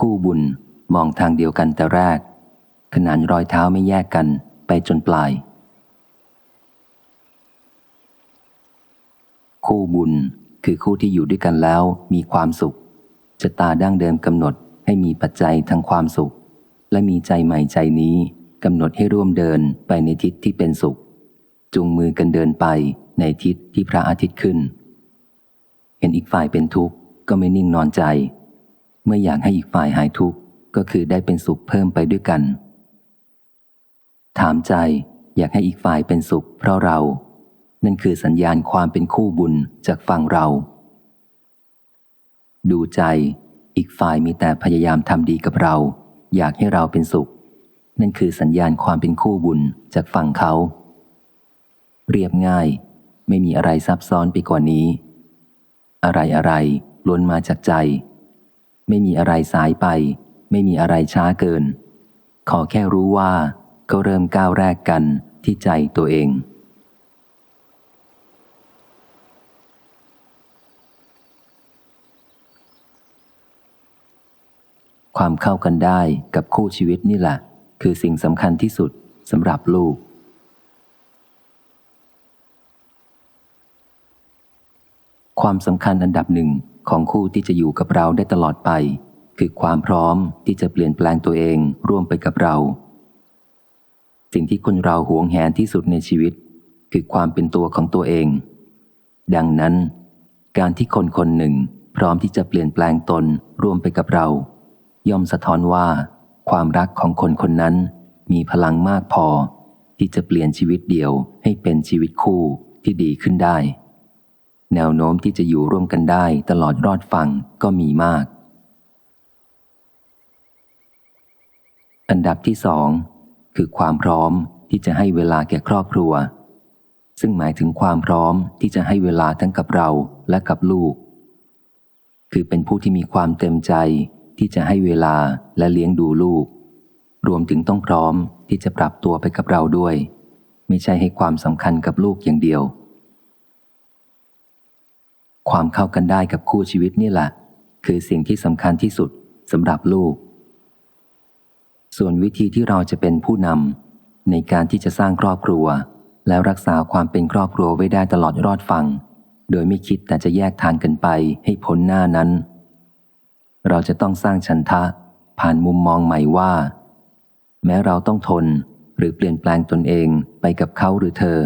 คู่บุญมองทางเดียวกันแต่แรก ขนานรอยเท้าไม่แยกกันไปจนปลาย คู่บุญคือคู่ที่อยู่ด้วยกันแล้วมีความสุขชะตาดั้งเดิมกำหนดให้มีปัจจัยทางความสุข และมีใจใหม่ใจนี้กำหนดให้ร่วมเดินไปในทิศที่เป็นสุข จุงมือกันเดินไปในทิศที่พระอาทิตย์ขึ้น เห็นอีกฝ่ายเป็นทุกข์ก็ไม่นิ่งนอนใจ เมื่ออยากให้อีกฝ่ายหายทุกข์ก็คือได้เป็นสุขเพิ่มไปด้วยกัน ถามใจอยากให้อีกฝ่ายเป็นสุข เพราะเรา นั่นคือสัญญาณความเป็นคู่บุญจากฝั่งเรา ดูใจอีกฝ่ายมีแต่พยายามทำดีกับเรา อยากให้เราเป็นสุข นั่นคือสัญญาณความเป็นคู่บุญจากฝั่งเขา เรียบง่าย ไม่มีอะไรซับซ้อนไปกว่านี้ อะไรอะไรล้วนมาจากใจ ไม่มีอะไรสายไป ไม่มีอะไรช้าเกิน ขอแค่รู้ว่าก็เริ่มก้าวแรกกันที่ใจตัวเอง ความเข้ากันได้กับคู่ชีวิตนี่แหละ คือสิ่งสำคัญที่สุดสำหรับลูกความสำคัญอันดับหนึ่ง ของคู่ที่จะอยู่กับเราได้ตลอดไป คือความพร้อมที่จะเปลี่ยนแปลงตัวเองร่วมไปกับเรา สิ่งที่คนเราหวงแหนที่สุดในชีวิต คือความเป็นตัวของตัวเอง ดังนั้น การที่คนคนหนึ่งพร้อมที่จะเปลี่ยนแปลงตนร่วมไปกับเรา ย่อมสะท้อนว่า ความรักของคนคนนั้น มีพลังมากพอ ที่จะเปลี่ยนชีวิตเดียวให้เป็นชีวิตคู่ที่ดีขึ้นได้ แนวโน้มที่จะอยู่ร่วมกันได้ตลอดรอดฟังก็มีมาก อันดับที่สองคือความพร้อมที่จะให้เวลาแก่ครอบครัว ซึ่งหมายถึงความพร้อมที่จะให้เวลาทั้งกับเราและกับลูก คือเป็นผู้ที่มีความเต็มใจที่จะให้เวลาและเลี้ยงดูลูก รวมถึงต้องพร้อมที่จะปรับตัวไปกับเราด้วย ไม่ใช่ให้ความสำคัญกับลูกอย่างเดียว ความเข้ากันได้กับคู่ชีวิตนี่แหละ คือสิ่งที่สำคัญที่สุดสำหรับลูก ส่วนวิธีที่เราจะเป็นผู้นำในการที่จะสร้างครอบครัว แล้วรักษาความเป็นครอบครัวไว้ได้ตลอดรอดฟัง โดยไม่คิดแต่จะแยกทางกันไปให้พ้นหน้านั้น เราจะต้องสร้างชันทะ ผ่านมุมมองใหม่ว่า แม้เราต้องทนหรือเปลี่ยนแปลงตนเองไปกับเขาหรือเธอ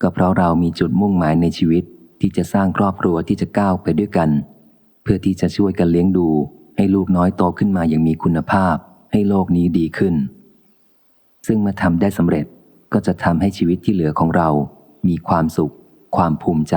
ก็เพราะเรามีจุดมุ่งหมายในชีวิต ที่จะสร้างครอบครัวที่จะก้าวไปด้วยกัน เพื่อที่จะช่วยกันเลี้ยงดู ให้ลูกน้อยโตขึ้นมาอย่างมีคุณภาพ ให้โลกนี้ดีขึ้น ซึ่งเมื่อทำได้สำเร็จก็จะทำให้ชีวิตที่เหลือของเรา มีความสุข ความภูมิใจ